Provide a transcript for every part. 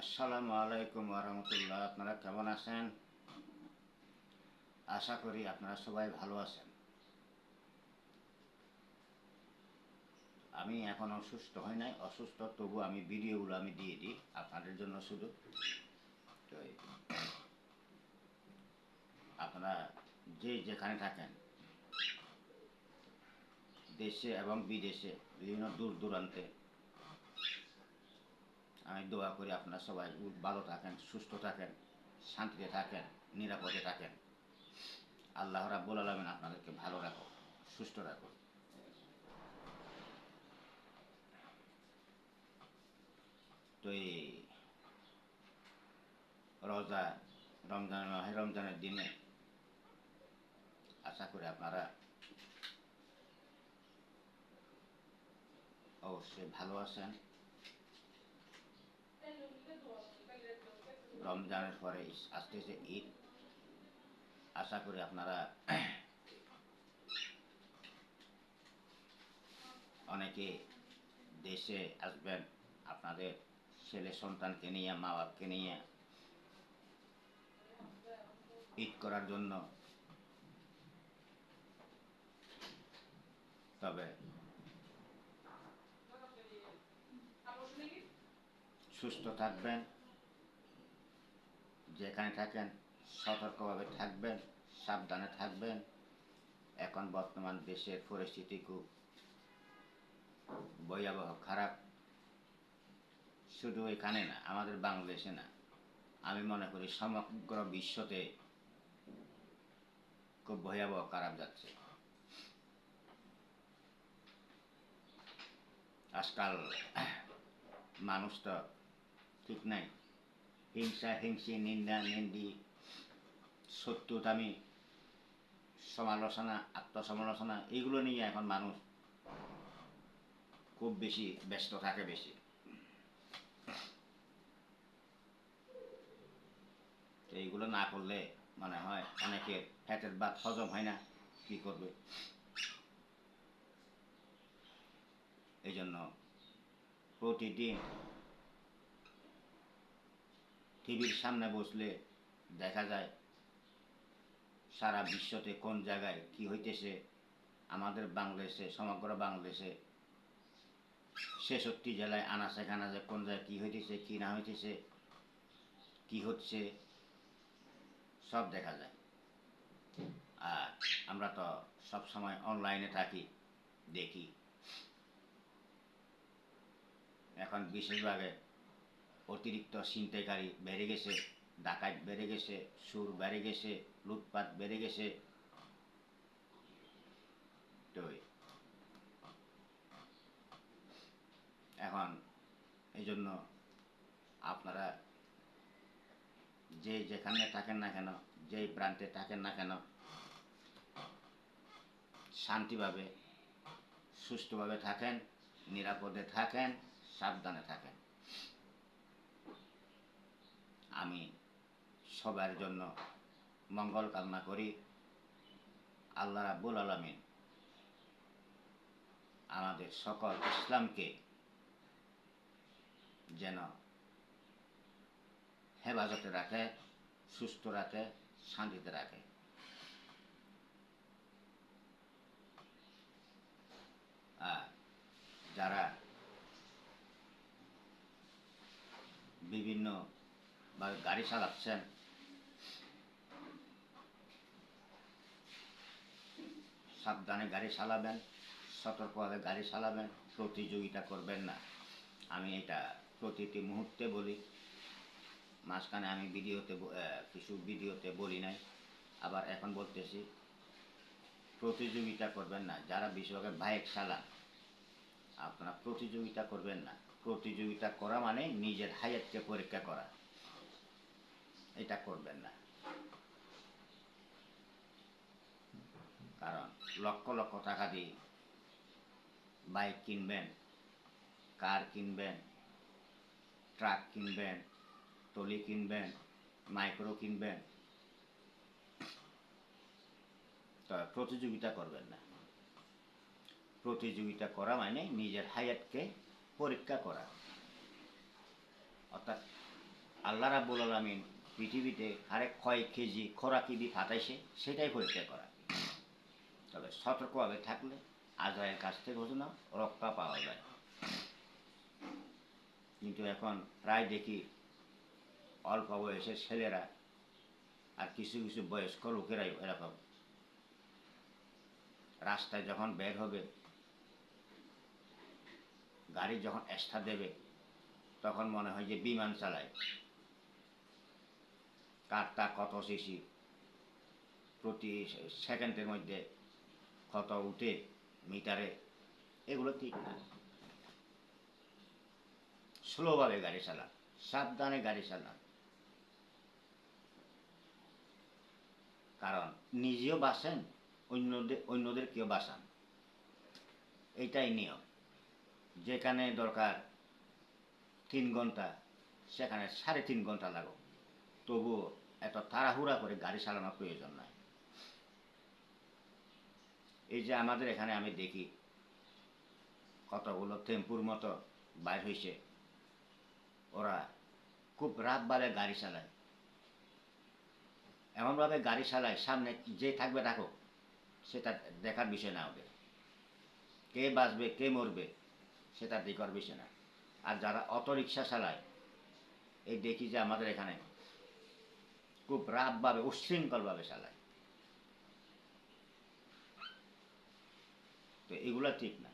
আসসালামু আলাইকুম রহমতুল্লাহ। আপনারা কেমন আছেন? আশা করি আপনারা সবাই ভালো আছেন। আমি এখন অসুস্থ হই নাই, অসুস্থ, তবু আমি ভিডিওগুলো আমি দিয়ে দিই, আপনাদের জন্য শুধু। তো আপনারা যে যেখানে থাকেন, দেশে এবং বিদেশে বিভিন্ন দূর দূরান্তে আমি দোয়া করি আপনারা সবাই ভালো থাকেন, সুস্থ থাকেন, শান্তিতে থাকেন, নিরাপদে থাকেন। আল্লাহ রাব্বুল আলমিন আপনাদেরকে ভালো রাখো সুস্থ রাখো তো এই রোজা, রমজান রমজানের দিনে আশা করি আপনারা অবশ্যই ভালো আছেন। রমজানের পরে আসতেছে ঈদ, আশা করি আপনারা অনেকে দেশে আসবেন, আপনাদের ছেলে সন্তানকে নিয়ে, মা বাপকে নিয়ে ঈদ করার জন্য। তবে সুস্থ থাকবেন। যেখানে থাকেন, সতর্কভাবে থাকবেন, সাবধানে থাকবেন। এখন বর্তমান দেশের পরিস্থিতি খুব ভয়াবহ, খারাপ। শুধু এখানে না, আমাদের বাংলাদেশে না। আমি মনে করি সমগ্র বিশ্বতে খুব ভয়াবহ, খারাপ যাচ্ছে। আজকাল মানুষ তো ঠিক নাই। হিংসা, হিংসি, নিন্দা, নিন্দি সত্যতামি সমালোচনা, আত্মসমালোচনা, এইগুলো নিয়ে এখন মানুষ খুব বেশি ব্যস্ত থাকে বেশি। এইগুলো না করলে মনে হয় অনেকের ফ্যাটের বাদ হজম হয় না, কি করবে? এই জন্য প্রতিদিন টিভির সামনে বসলে দেখা যায় সারা বিশ্বতে কোন জায়গায় কি হইতেছে, আমাদের বাংলাদেশে, সমগ্র বাংলাদেশে ছেষট্টি জেলায় আনাচে কানাচে কোন জায়গায় কী হইতেছে, কী না হইতেছে, কি হচ্ছে, সব দেখা যায়। আর আমরা তো সব সময় অনলাইনে থাকি, দেখি। এখন বিশেষভাবে অতিরিক্ত ছিনতাইকারী বেড়ে গেছে, ডাকাত বেড়ে গেছে, সুর বেড়ে গেছে, লুটপাট বেড়ে গেছে। তো এখন এই জন্য আপনারা যে যেখানে থাকেন না কেন, যেই প্রান্তে থাকেন না কেন, শান্তিভাবে, সুস্থভাবে থাকেন, নিরাপদে থাকেন, সাবধানে থাকেন। আমি সবার জন্য মঙ্গল কামনা করি। আল্লাহ রাব্বুল আলমিন আমাদের সকল ইসলামকে যেন হেফাজতে রাখে, সুস্থ রাখে, শান্তিতে রাখে আর যারা বিভিন্ন বা গাড়ি চালাচ্ছেন। সাবধানে গাড়ি চালাবেন সতর্কভাবে গাড়ি চালাবেন, প্রতিযোগিতা করবেন না। আমি এটা প্রতিটি মুহূর্তে বলি। মাঝখানে আমি ভিডিওতে কিছু ভিডিওতে বলি নাই। আবার এখন বলতেছি, প্রতিযোগিতা করবেন না। যারা বিশ্বকে বাইক চালান, আপনারা প্রতিযোগিতা করবেন না। প্রতিযোগিতা করা মানে নিজের হায়াতকে পরীক্ষা করা। এটা করবেন না। কারণ লক্ষ লক্ষ টাকা দিয়ে বাইক কিনবেন, কার কিনবেন, ট্রাক কিনবেন টলি কিনবেন, মাইক্রো কিনবেন, তো প্রতিযোগিতা করবেন না। প্রতিযোগিতা করা মানে নিজের হায়াতকে পরীক্ষা করা। অর্থাৎ আল্লাহ রাব্বুল আলমিন পৃথিবীতে আরেক কয় কেজি খোরাকি দিয়ে ফাটাইছে, সেটাই পরীক্ষা করা। তবে সতর্কভাবে থাকলে আজরায়ের কাছ থেকে হতো না রক্ষা পাওয়া যায়। কিন্তু এখন প্রায় দেখি অল্প বয়সের ছেলেরা আর কিছু কিছু বয়স্ক লোকেরাই এরকম। রাস্তায় যখন বের হবে, গাড়ি যখন এস্টা দেবে, তখন মনে হয় যে বিমান চালায়। কারটা কত সিসি? প্রতি সেকেন্ডের মধ্যে কত উঠে মিটারে? এগুলো ঠিক না। স্লোভাবে গাড়ি চালান, সাবধানে গাড়ি চালান। কারণ নিজেও বাসেন অন্যদের অন্যদের কেউ বাসান এইটাই নিয়ম। যেখানে দরকার তিন ঘণ্টা, সেখানে সাড়ে তিন ঘণ্টা লাগো তবুও এত তাড়াহুড়া করে গাড়ি চালানোর প্রয়োজন নাই। এই যে আমাদের এখানে আমি দেখি, কতগুলো টেম্পুর মতো বাইর হয়েছে ওরা খুব রাত বারে গাড়ি চালায়। এমনভাবে গাড়ি চালায়, সামনে যে থাকবে রাখো সেটা দেখার বিষয় না ওদের। কে বাঁচবে, কে মরবে, সেটা দেখার বিষয় না। আর যারা অটো রিক্সা চালায়, এই দেখি যে আমাদের এখানে খুব রাতভাবে উচ্ছৃঙ্খলভাবে চালায়। তো এগুলো ঠিক না।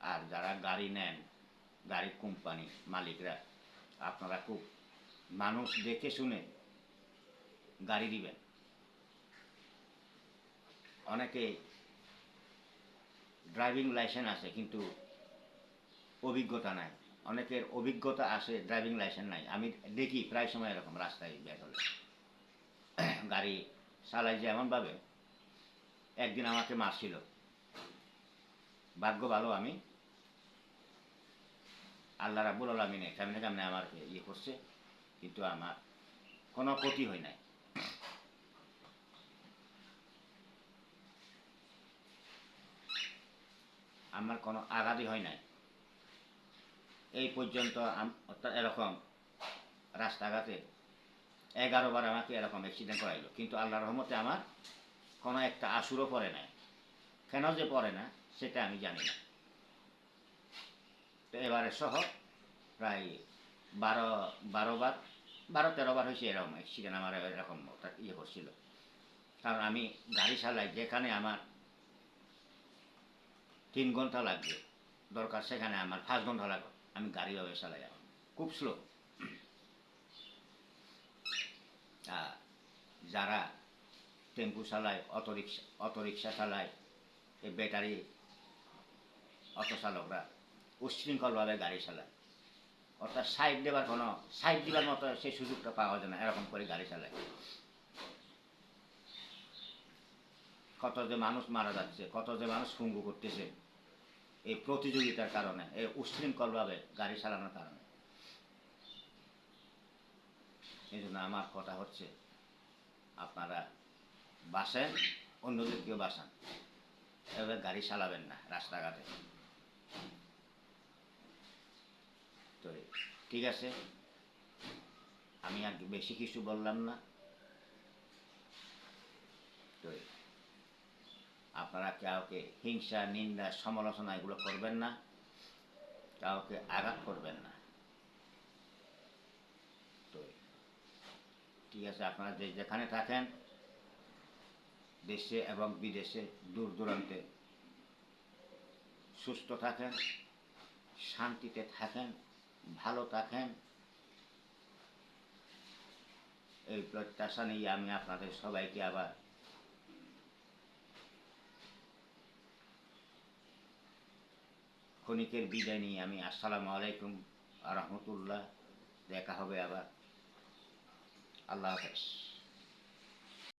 আর যারা গাড়ি নেন গাড়ির কোম্পানি মালিকরা, আপনারা খুব মানুষ দেখে শুনে গাড়ি দিবেন। অনেকে ড্রাইভিং লাইসেন্স আছে, কিন্তু অভিজ্ঞতা নাই। অনেকের অভিজ্ঞতা আছে ড্রাইভিং লাইসেন্স নাই। আমি দেখি প্রায় সময় এরকম রাস্তায় বের হলে। গাড়ি চালাই যে এমনভাবে, একদিন আমাকে মারছিল। ভাগ্য ভালো আমি। আল্লাহ রাবুল আলমিনে কেমনে কেমনে আমার ইয়ে করছে, কিন্তু আমার কোনো ক্ষতি হয় নাই। আমার কোনো আঘাতই হয় নাই। এই পর্যন্ত অর্থাৎ এরকম রাস্তাঘাটে এগারো বার আমাকে এরকম অ্যাক্সিডেন্ট করাইলো। কিন্তু আল্লাহর রহমতে আমার কোনো একটা আসুরও পড়ে নাই। কেন যে পড়ে না, সেটা আমি জানি না। তো এবারে সহ প্রায় বারো বারো বার বারো তেরো বার হয়েছে এরকম অ্যাক্সিডেন্ট আমার এরকম অর্থাৎ ইয়ে করছিল। কারণ আমি গাড়ি চালাই, যেখানে আমার তিন ঘণ্টা লাগবে, দরকার সেখানে আমার পাঁচ ঘণ্টা লাগবে। আমি গাড়ি ভাবে চালাই খুব স্লো যারা টেম্পু চালায়, অটো রিক্সা অটো রিক্সা চালায়, এই ব্যাটারি অটো চালকরা উচ্ছৃঙ্খলভাবে গাড়ি চালায়। অর্থাৎ সাইড দেবার কোনো সাইড দেবার মতো সেই সুযোগটা পাওয়া যায় না, এরকম করে গাড়ি চালায়। কত যে মানুষ মারা যাচ্ছে, কত যে মানুষ পঙ্গু করতেছে এই প্রতিযোগিতার কারণে, এই উচ্ছৃঙ্খলভাবে গাড়ি চালানোর কারণে। এই জন্য আমার কথা হচ্ছে, আপনারা বাসেন, অন্যদেরকেও বাসান। এভাবে গাড়ি চালাবেন না রাস্তাঘাটে। তো ঠিক আছে, আমি আর বেশি কিছু বললাম না। তো আপনারা কাউকে হিংসা, নিন্দা, সমালোচনা এগুলো করবেন না। কাউকে আঘাত করবেন না। তো ঠিক আছে, আপনারা যে যেখানে থাকেন, দেশে এবং বিদেশে দূর দূরান্তে সুস্থ থাকেন, শান্তিতে থাকেন, ভালো থাকেন। এই প্রত্যাশা নিয়ে আমি আপনাদের সবাইকে আবার ক্ষণিকের বিদায় নিয়ে আমি আসসালামু আলাইকুম রহমতুল্লাহ দেখা হবে আবার। আল্লাহ হাফেজ।